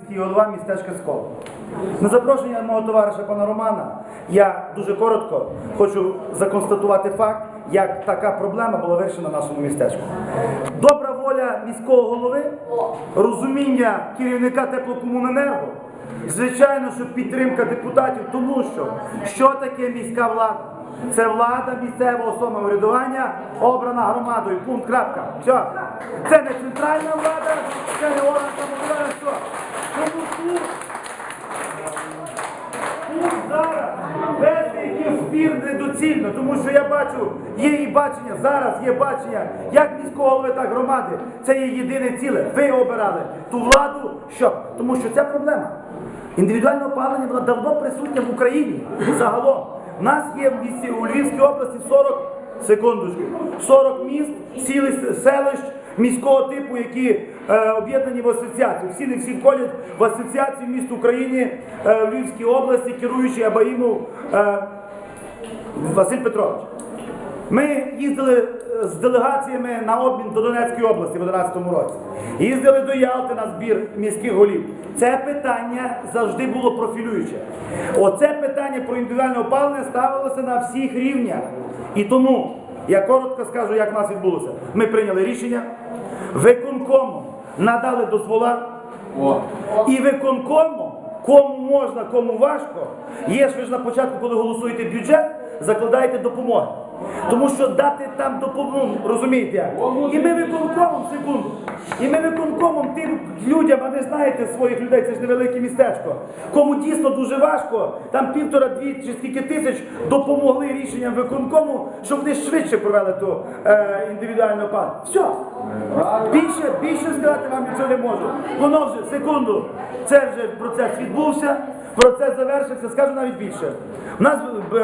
міський голова містечка Скол. На запрошення мого товариша пана Романа я дуже коротко хочу законстатувати факт, як така проблема була вирішена в нашому містечку. Добра воля міського голови, розуміння керівника теплокомуненерго, звичайно, що підтримка депутатів, тому що що таке міська влада? Це влада місцевого самоврядування, обрана громадою. Пункт. Крапка. Все. Це не центральна влада, це не орган самоврядування. Все. Тому тут, зараз вести якийсь спір недоцільно, тому що я бачу, є і бачення, зараз є бачення, як міського голови, так громади. Це є єдине ціле. Ви обирали ту владу, що? Тому що ця проблема. Індивідуальне опалення було давно присутнє в Україні загалом. У нас є в місті у Львівській області 40 секундочку, 40 міст, цілих селищ міського типу, які е, об'єднані в асоціацію. Всі не всі входять в асоціацію міст України е, в Львівській області, керуючий Абаїмов е, Василь Петрович. Ми їздили з делегаціями на обмін до Донецької області в 2011 році. Їздили до Ялти на збір міських голів. Це питання завжди було профілююче. Оце питання про індивідуальне опалення ставилося на всіх рівнях. І тому я коротко скажу, як в нас відбулося. Ми прийняли рішення, виконкомом надали дозвола. І виконкому, кому можна, кому важко, є ж ви ж на початку, коли голосуєте бюджет, закладаєте допомоги. Тому що дати там допомогу, розумієте? І ми виконкомом, секунду, і ми виконкомом тим людям, а ви знаєте своїх людей, це ж невелике містечко. Кому дійсно дуже важко, там півтора-дві чи скільки тисяч допомогли рішенням виконкому, щоб вони швидше провели ту е, індивідуальну опалення. Все. Більше, більше сказати вам нічого не можу. Воно вже, секунду, це вже процес відбувся, процес завершився, скажу навіть більше. У нас е,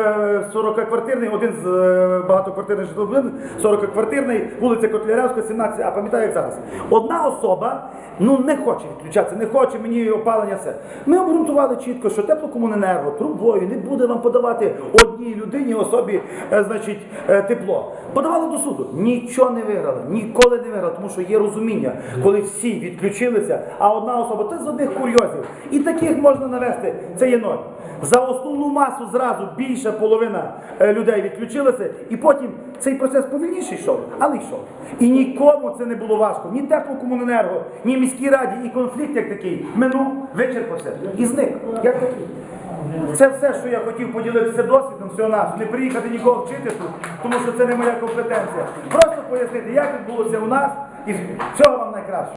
40-квартирний, один з е, багатоквартирних житлових 40-квартирний, вулиця Котляревська, 17, а пам'ятаю, як зараз. Одна особа ну не хоче відключатися, не хоче мені опалення все. Ми обґрунтували чітко, що теплокомуненерго трубою не буде вам подавати одній людині особі, е, значить, е, тепло. Подавали до суду. Нічого не виграли, ніколи не виграли, тому що є розуміння, коли всі відключилися, а одна особа це з одних курйозів. І таких можна навести. Це є ноль. За основну масу зразу більша половина е, людей відключилася, і потім цей процес повільніше йшов, але йшов. І нікому це не було важко. Ні теплокомуненерго, ні міській раді, і конфлікт як такий минув, вичерпався і зник. Як такий. Це все, що я хотів поділитися досвідом всього нас. Не приїхати нікого вчити тут, тому що це не моя компетенція. Просто пояснити, як відбулося у нас, і всього вам найкраще.